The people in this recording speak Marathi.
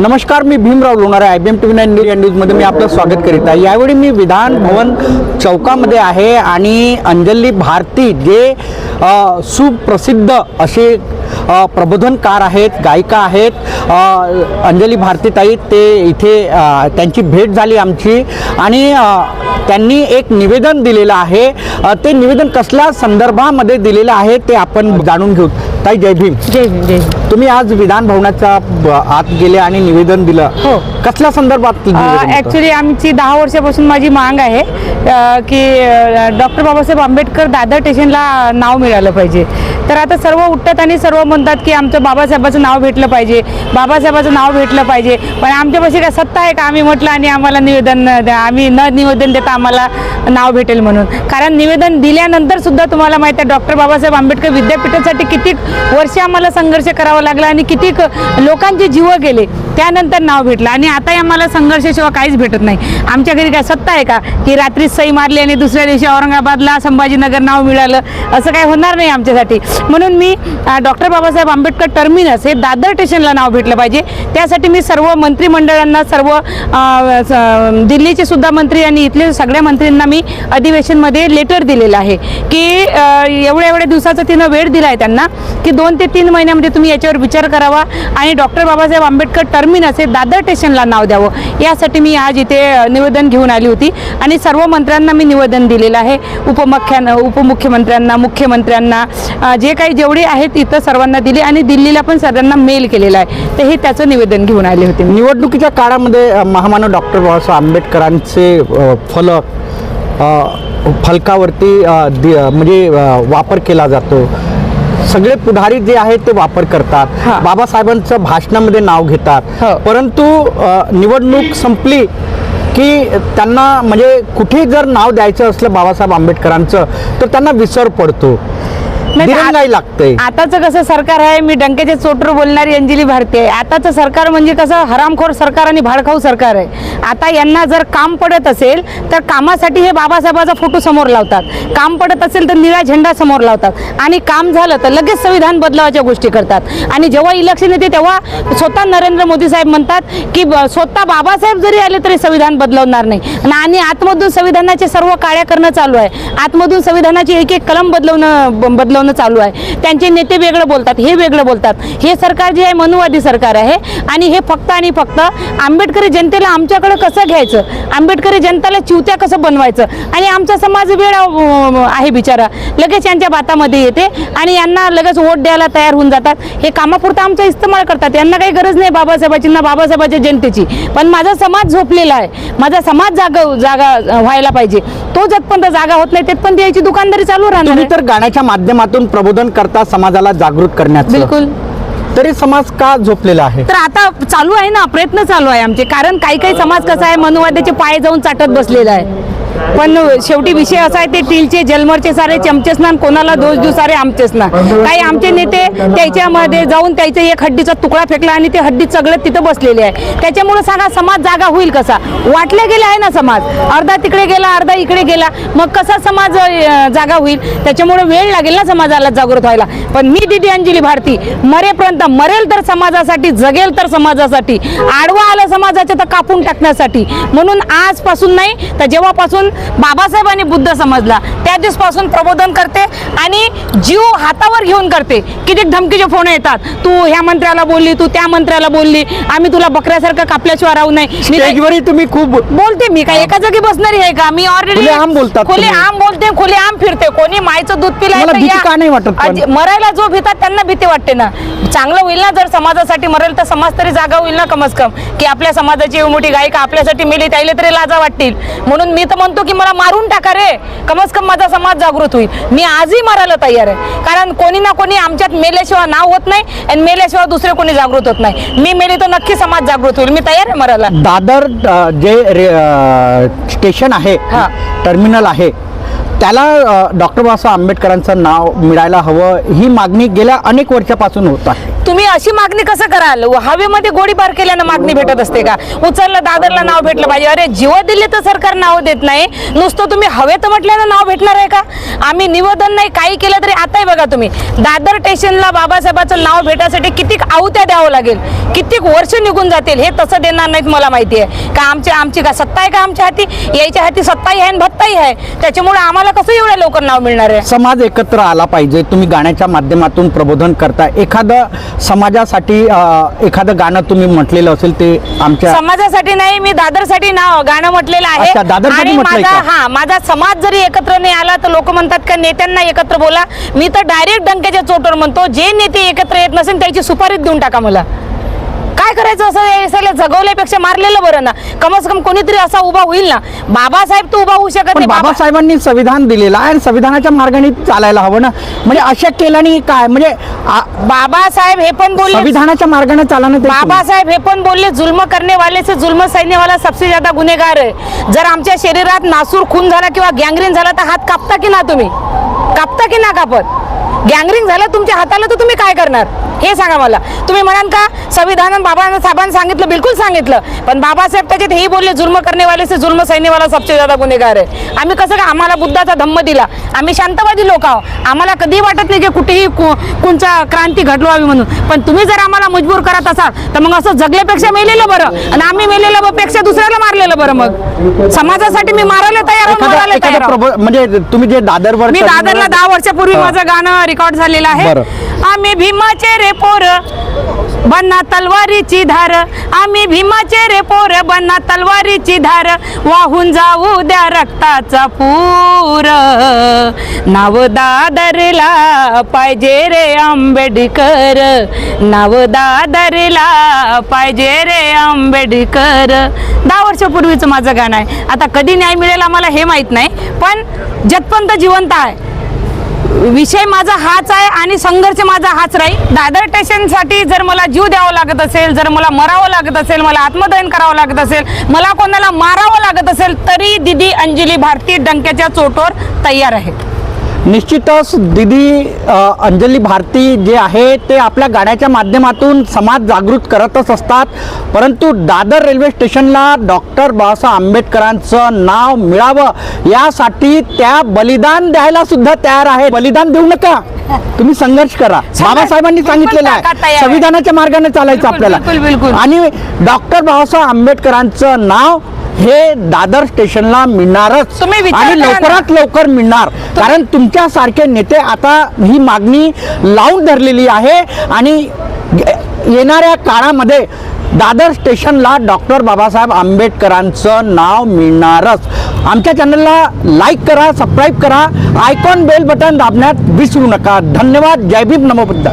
नमस्कार मी Bhimrao Lonar I B M T V nine India न्यूजमध्ये मी आपलं स्वागत करीत आहे. यावेळी मी विधान भवन चौकामध्ये आहे आणि अंजली भारती जे सुप्रसिद्ध असे प्रबोधनकार आहेत गायिका आहेत अंजली भारतीताई ते इथे त्यांची भेट झाली आमची आणि त्यांनी एक निवेदन दिलेलं आहे. ते निवेदन कसल्या संदर्भामध्ये दिलेलं आहे ते आपण जाणून घेऊ. ताई जय भीम. जय भीम जय भीम. तुम्ही आज विधान भवनाच्या ब- आत गेले आणि निवेदन दिलं. हो. कसल्या संदर्भात निवेदन होतं? ॲक्च्युली आमची दहा वर्षापासून माझी मांग आहे अ, की डॉक्टर बाबासाहेब आंबेडकर दादर स्टेशनला नाव मिळालं पाहिजे. तर आता सर्व उठतात आणि सर्व म्हणतात की आमचं बाबासाहेबाचं नाव भेटलं पाहिजे बाबासाहेबाचं नाव भेटलं पाहिजे. पण आमच्यापाशी काय सत्ता आहे का? आम्ही म्हटलं आणि आम्हाला निवेदन द्या आम्ही न निवेदन देता आम्हाला नाव भेटेल म्हणून. कारण निवेदन दिल्यानंतर सुद्धा तुम्हाला माहिती आहे डॉक्टर बाबासाहेब आंबेडकर विद्यापीठासाठी किती वर्ष आम्हाला संघर्ष करावा लागला आणि किती लोकांचे जीव गेले. त्यानंतर नाव भेटलं. आणि आता आम्हाला संघर्षाशिवाय काहीच भेटत नाही. आमच्या घरी काय सत्ता आहे का? की रात्री सई मारली आणि दुसऱ्या दिवशी औरंगाबादला संभाजीनगर नाव मिळालं. असं काही होणार नाही आमच्यासाठी. म्हणून मी डॉक्टर बाबासाहेब आंबेडकर टर्मिनस हे दादर स्टेशनला नाव भेटलं पाहिजे. त्यासाठी मी सर्व मंत्रिमंडळांना सर्व दिल्लीचे सुद्धा मंत्री आणि इथले सगळ्या मंत्र्यांना मी अधिवेशनमध्ये लेटर दिलेलं आहे. की एवढ्या एवढ्या दिवसाचा तिनं वेळ दिला आहे त्यांना की दोन ते तीन महिन्यामध्ये तुम्ही याच्यावर विचार करावा. आणि डॉक्टर बाबासाहेब आंबेडकर जमीन असेल दादर स्टेशनला नाव द्यावं. यासाठी मी आज इथे निवेदन घेऊन आली होती आणि सर्व मंत्र्यांना मी निवेदन दिलेलं आहे. उपमुख्यां उपमुख्यमंत्र्यांना मुख्यमंत्र्यांना जे काही जेवढे आहेत इथं सर्वांना दिली आणि दिल्लीला पण सर्वांना मेल केलेला आहे. तर हे त्याचं निवेदन घेऊन आले होते निवडणुकीच्या काळामध्ये महामानव डॉक्टर बाबासाहेब आंबेडकरांचे फलक फलकावरती दि- म्हणजे वापर केला जातो. सगळे पुढारी जे आहेत ते वापर करतात. बाबासाहेबांचं भाषणामध्ये नाव घेतात हो. परंतु निवडणूक संपली की त्यांना म्हणजे कुठे जर नाव द्यायचं असलं बाबासाहेब आंबेडकरांचं तर त्यांना विसर पडतो नाही, आताचं कसं सरकार आहे मी डंकेच्या चोटर बोलणारी अंजली भारती आहे. आताचं सरकार म्हणजे कसं हरामखोर सरकार आणि भाडखाऊ सरकार आहे. आता यांना जर काम पडत असेल तर कामासाठी हे बाबासाहेबाचा फोटो समोर लावतात. काम पडत असेल तर निळा झेंडा समोर लावतात. आणि काम झालं तर लगेच संविधान बदलावाच्या गोष्टी करतात. आणि जेव्हा इलेक्शन येते तेव्हा स्वतः नरेंद्र मोदी साहेब म्हणतात की स्वतः बाबासाहेब जरी आले तरी संविधान बदलवणार नाही. आणि- आतमधून संविधानाचे सर्व काळ्या करणं चालू आहे. आतमधून संविधानाची एक एक कलम बदलवणं ब- बदलवणं चालू आहे. त्यांचे नेते वेगळं बोलतात हे वेगळं बोलतात. हे सरकार जे आहे मनुवादी सरकार आहे. आणि हे फक्त आणि फक्त आंबेडकरी जनतेला आमच्याकडे कसं घ्यायचं? आंबेडकरी जनतेला चिवत्या कसं बनवायचं? आणि आमचा समाज वेळ आहे बिचारा. लगेच यांच्या बातामध्ये येते आणि यांना लगेच वोट द्यायला तयार होऊन जातात. हे कामापुरतं आमचा इस्तेमाल करतात. यांना काही गरज नाही बाबासाहेबाची ना बाबासाहेबाच्या जनतेची. पण माझा समाज झोपलेला आहे. माझा समाज जागा जागा व्हायला पाहिजे. तो जतपर्यंत जागा होत नाही तिथपर्यंत याची दुकानदारी चालू राहणार. तर गाण्याच्या माध्यमातून प्रबोधन करता समाजाला जागृत करण्याचं. बिलकुल. तरी समाज का झोपलेला आहे? तर आता चालू आहे ना प्रयत्न चालू आहे आमचे. कारण काही काही समाज कसा आहे मनुवाद्याचे पाय जाऊन चाटत बसलेला आहे. पण शेवटी विषय असा आहे ते टीलचे जलमरचे सारे चमचेच ना कोणाला दोष देऊ सारे आमचेच ना काही आमचे नेते त्याच्यामध्ये जाऊन त्याचे एक हड्डीचा तुकडा फेकला आणि ते हड्डी सगळं तिथं बसलेले आहे. त्याच्यामुळे सांगा समाज जागा होईल कसा? वाटले गेले आहे ना समाज? अर्धा तिकडे गेला अर्धा इकडे गेला. मग कसा समाज जागा होईल? त्याच्यामुळे वेळ लागेल ना समाजाला जागृत व्हायला. पण मी दिदी अंजली भारती मरेपर्यंत मरेल तर समाजासाठी जगेल तर समाजासाठी. आडवा आलं समाजाच्या तर कापून टाकण्यासाठी. म्हणून आजपासून नाही तर जेव्हापासून बाबासाहेब आणि बुद्ध समजला. त्या दिवसपासून प्रबोधन करते आणि जीव हातावर घेऊन करते. किती धमकीचे फोन येतात. तू ह्या मंत्र्याला बोलली तू त्या मंत्र्याला बोलली. आम्ही तुला बकऱ्यासारखं कापल्याशिवाय राहू स्टेजवरही तुम्ही खूप बोलते मी काय एका जागी बसणारी आहे का? मी ऑलरेडी खुलेआम बोलतात खुले. आम बोलते खुले आम फिरते. कोणी मायचं दूध नाही? आज मरायला जो भीतात त्यांना भीती वाटते ना. चांगलं होईल ना जर समाजासाठी मरेल तर समाज तरी जागा होईल ना कमस कम. की आपल्या समाजाची एवढी मोठी गायिका आपल्यासाठी मेली त्याला तरी लाजा वाटतील. म्हणून मी तर म्हणतो की मला मारून टाका रे. कमस कम माझा समाज जागृत होईल. मी आजही मारायला तयार आहे. कारण कोणी ना कोणी आमच्यात मेल्याशिवाय नाव होत नाही आणि मेल्याशिवाय दुसरे कोणी जागृत होत नाही. मी मेली तर नक्की समाज जागृत होईल. मी तयार आहे मरायला. दादर जे स्टेशन आहे हा. टर्मिनल आहे त्याला डॉक्टर बाबासाहेब आंबेडकरांचं नाव मिळायला हवं ही मागणी गेल्या अनेक वर्षापासून होत आहे. तुम्ही अशी मागणी कसं कराल? हवेमध्ये गोळीबार केल्यानं मागणी भेटत असते का? उचललं दादरला नाव भेटलं पाहिजे. अरे जीव दिले तर सरकार नाव देत नाही. नुसतं तुम्ही हवेत म्हटल्यानं नाव भेटणार आहे का? आम्ही निवेदन नाही काही केलं तरी आताही बघा तुम्ही. दादर स्टेशनला बाबासाहेबाचं नाव भेटायसाठी कितीक आवत्या द्यावं लागेल? कितीक वर्ष निघून जातील? हे तसं देणार नाहीत मला माहिती आहे. का आमची आमची का सत्ता आहे का आमच्या हाती? यायच्या हाती सत्ताही आहे आणि भत्ताही आहे. त्याच्यामुळे आम्हाला कसं एवढ्या लवकर नाव मिळणार आहे? समाज एकत्र आला पाहिजे. तुम्ही गाण्याच्या माध्यमातून प्रबोधन करता. एखादं समाजासाठी एखादं गाणं तुम्ही म्हटलेलं असेल ते आमच्या समाजासाठी नाही मी दादरसाठी नाव गाणं म्हटलेलं आहे. दादरसाठी आणि माझा? हा माझा समाज जरी एकत्र नाही आला तर लोक म्हणतात का नेत्यांना एकत्र बोला. मी तर डायरेक्ट डंक्याच्या चोटवर म्हणतो जे नेते एकत्र येत नसेल त्याची सुपारीच देऊन टाका मला. काय करायचं असं सगळं जगवल्यापेक्षा मारलेलं बरं ना. कमस कम कोणीतरी असा उभा होईल ना. बाबासाहेब तो उभा होऊ शकत नाही बाबा- बाबासाहेबांनी संविधान दिलेलं आहे आणि संविधानाच्या मार्गाने चालायला हवं ना. म्हणजे अशा केल्याने काय? म्हणजे बाबासाहेब हे पण बोलले संविधानाच्या मार्गाने चालणं बाबासाहेब हे पण बोलले जुल्म करने वाले से जुल्म सहने वाला सबसे ज्यादा गुन्हेगार आहे. जर आमच्या शरीरात नासूर खून झाला किंवा गँग्रीन झाला तर हात कापता की ना तुम्ही? कापता की ना कापत? गँग्रीन झालं तुमच्या हाताला तर तुम्ही काय करणार? हे सांगा मला. तुम्ही म्हणाल का संविधान बाबा साहेबांनी सांगितलं बिलकुल सांगितलं. पण बाबासाहेब त्याच्यात हेही बोलले जुल्म करने वाले से जुल्म सहने वाला सबसे ज्यादा गुन्हेगार आहे. आम्ही कसं का आम्हाला बुद्धाचा धम्म दिला. आम्ही शांतवादी लोक आहोत. आम्हाला कधी वाटत नाही की कुठेही कोणचा क्रांती घडलो हवी म्हणून. पण तुम्ही जर आम्हाला मजबूर करत असाल तर मग असं जगल्यापेक्षा मेलेलं बरं. आणि आम्ही मेलेलं पेक्षा दुसऱ्याला मारलेलं बरं मग. समाजासाठी मी मारायला तयार म्हणजे तुम्ही जे दादरवर मी दादरला दहा वर्षापूर्वी. माझं गाणं रेकॉर्ड झालेलं आहे. आम्ही भीमाचे रे पोर बन्ना तलवारीची धार. आम्ही भीमाचे रे पोर बन्ना तलवारीची धार. वाहून जाऊ द्या रक्ताचा पूर. नाव दादरला पाहिजे रे आंबेडकर. नाव दादरला पाहिजे रे आंबेडकर. दहा वर्षापूर्वीचं माझं गाणं आहे. आता कधी न्याय मिळेल आम्हाला हे माहीत नाही पण जतपंत जिवंत आहे. विषय माझा हाच आहे आणि संघर्ष माझा हाच राहील. दादर स्टेशनसाठी जर मला जीव द्यावा लागत असेल जर मला मरावं लागत असेल मला आत्मदहन करावं लागत असेल मला कोणाला मारावं लागत असेल तरी दिदी अंजली भारती डंक्याच्या चोटवर तयार आहे. निश्चितच दिदी अंजली भारती जे आहे ते आपल्या गाण्याच्या माध्यमातून समाज जागृत करतच असतात. परंतु दादर रेल्वे स्टेशनला डॉक्टर बाबासाहेब आंबेडकरांचं नाव मिळावं यासाठी त्या बलिदान द्यायला सुद्धा तयार आहे बलिदान देऊ नका. तुम्ही संघर्ष करा. बाबासाहेबांनी सांगितलेलं आहे. संविधानाच्या मार्गाने चालायचं आपल्याला. आणि डॉक्टर बाबासाहेब आंबेडकरांचं नाव हे दादर स्टेशनला मिळणारच. आणि. लवकरात लवकर मिळणार. कारण तुमच्यासारखे नेते आता ही मागणी लावून धरलेली आहे आणि येणाऱ्या काळामध्ये दादर स्टेशनला डॉक्टर बाबासाहेब आंबेडकरांचं नाव मिळणारच. आमच्या चॅनलला लाईक करा सबस्क्राईब करा आयकॉन बेल बटन दाबण्यात विसरू नका. धन्यवाद. जय भीम. नमो बुद्ध